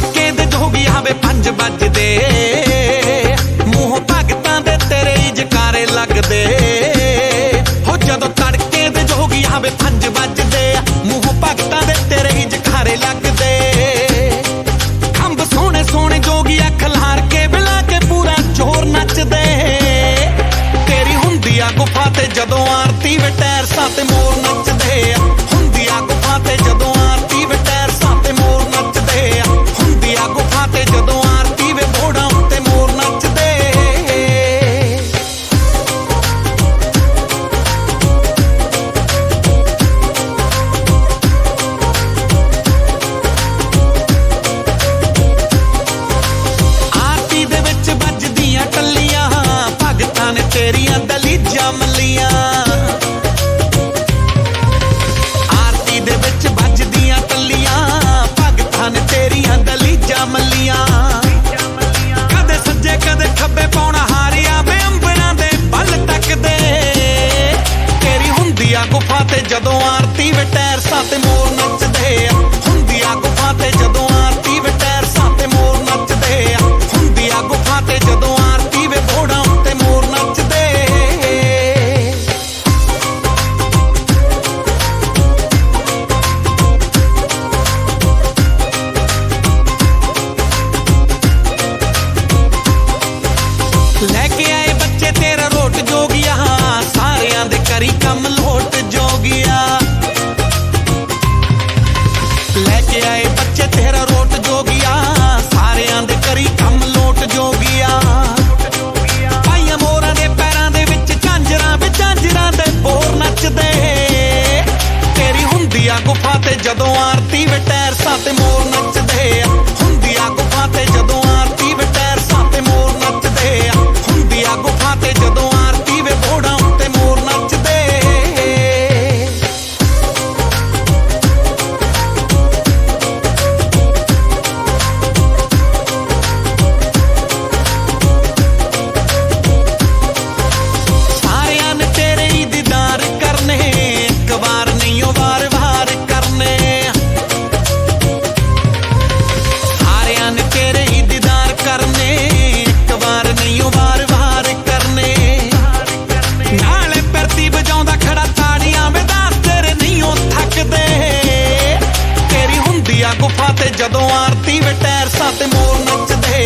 ਤੜਕੇ ਦੇ ਜੋ ਵੀ ਆਵੇ 5 ਵੱਜਦੇ। ਮੂੰਹ ਭਗਤਾਂ ਦੇ ਤੇਰੇ ਹੀ ਜਕਾਰੇ ਲੱਗਦੇ। ਹੋ ਜਦੋਂ ਤੜਕੇ ਦੇ ਜੋ ਵੀ ਆਵੇ 5 ਵੱਜਦੇ। ਮੂੰਹ ਭਗਤਾਂ ਦੇ ਤੇਰੇ ਹੀ ਜਕਾਰੇ ਲੱਗਦੇ। ਜਦੋਂ ਆਰਤੀ ਵੇ ਟੈਰਸਾਂ ਤੇ hacemos temor, noche de